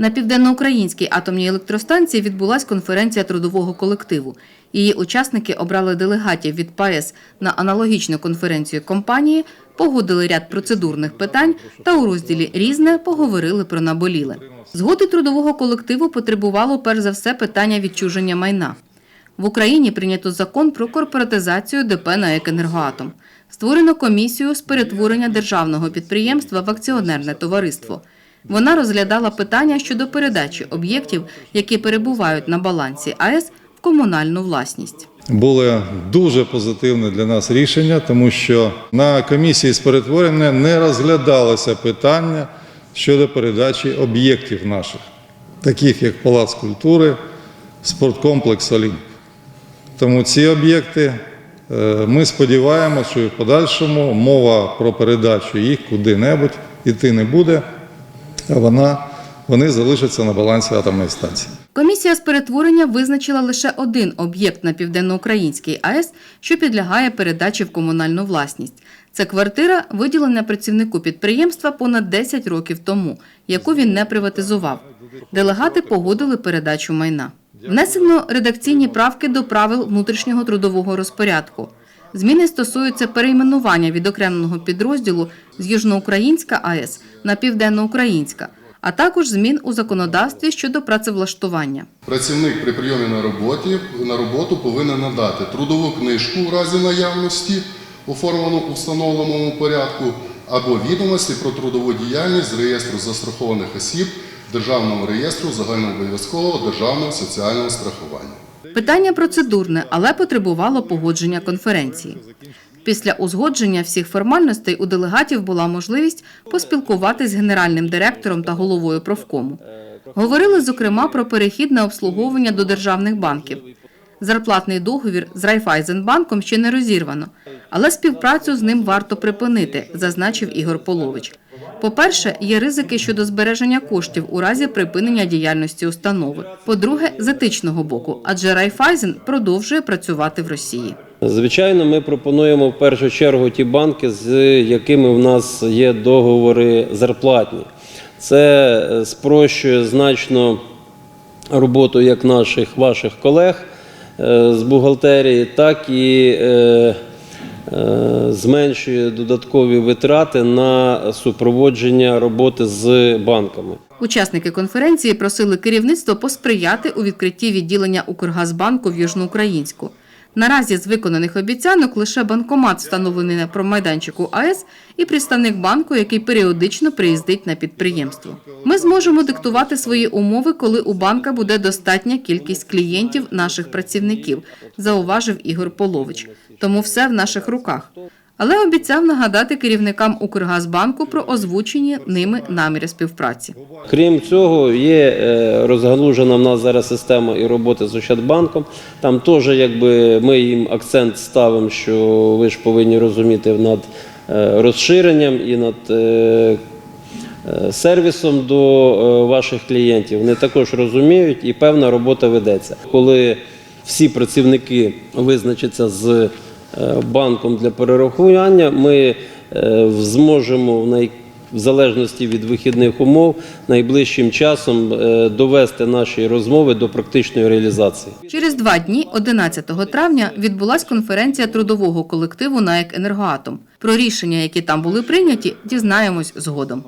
На південноукраїнській атомній електростанції відбулась конференція трудового колективу. Її учасники обрали делегатів від ПАЕС на аналогічну конференцію компанії, погодили ряд процедурних питань та у розділі Різне поговорили про наболіле. Згоди трудового колективу потребувало перш за все питання відчуження майна. В Україні прийнято закон про корпоратизацію ДП «НАЕК Енергоатом». Створено комісію з перетворення державного підприємства в акціонерне товариство. Вона розглядала питання щодо передачі об'єктів, які перебувають на балансі АЕС, в комунальну власність. Були дуже позитивне для нас рішення, тому що на комісії з перетворення не розглядалося питання щодо передачі об'єктів наших, таких як Палац культури, спорткомплекс Олімп. Тому ці об'єкти е, ми сподіваємося, що в подальшому мова про передачу їх куди-небудь іти не буде, вона, вони залишаться на балансі атомної станції. Комісія з перетворення визначила лише один об'єкт на південноукраїнській АЕС, що підлягає передачі в комунальну власність. Це квартира, виділена працівнику підприємства понад 10 років тому, яку він не приватизував. Делегати погодили передачу майна. Внесено редакційні правки до правил внутрішнього трудового розпорядку. Зміни стосуються перейменування відокремленого підрозділу з Южноукраїнська АЕС на Південноукраїнська, а також змін у законодавстві щодо працевлаштування. Працівник при прийомі на роботі на роботу повинен надати трудову книжку в разі наявності, оформлену у встановленому порядку, або відомості про трудову діяльність з реєстру застрахованих осіб Державного реєстру загальнообов'язкового державного соціального страхування. Питання процедурне, але потребувало погодження конференції. Після узгодження всіх формальностей у делегатів була можливість поспілкуватись з генеральним директором та головою профкому. Говорили, зокрема, про перехід на обслуговування до державних банків. Зарплатний договір з Райфайзенбанком ще не розірвано, але співпрацю з ним варто припинити, зазначив Ігор Полович. По-перше, є ризики щодо збереження коштів у разі припинення діяльності установи. По-друге, з етичного боку, адже Райфайзен продовжує працювати в Росії. Звичайно, ми пропонуємо в першу чергу ті банки, з якими в нас є договори зарплатні. Це е, спрощує значно роботу як наших ваших колег е, з бухгалтерії, так і е, зменшує додаткові витрати на супроводження роботи з банками. Учасники конференції просили керівництво посприяти у відкритті відділення Укргазбанку в Южноукраїнську. Наразі з виконаних обіцянок лише банкомат встановлений на промайданчику АЕС і представник банку, який періодично приїздить на підприємство. Ми зможемо диктувати свої умови, коли у банка буде достатня кількість клієнтів наших працівників, зауважив Ігор Полович. Тому все в наших руках. Але обіцяв нагадати керівникам Укргазбанку про озвучені ними наміри співпраці. Крім цього, є е, розгалужена в нас зараз система і роботи з Ощадбанком. Там теж якби ми їм акцент ставимо, що ви ж повинні розуміти над е, розширенням і над е, сервісом до ваших клієнтів. Вони також розуміють і певна робота ведеться. Коли всі працівники визначаться з банком для перерахування, ми е, зможемо в най в залежності від вихідних умов найближчим часом е, довести наші розмови до практичної реалізації. Через два дні, 11 травня, відбулась конференція трудового колективу НАЕК «Енергоатом». Про рішення, які там були прийняті, дізнаємось згодом.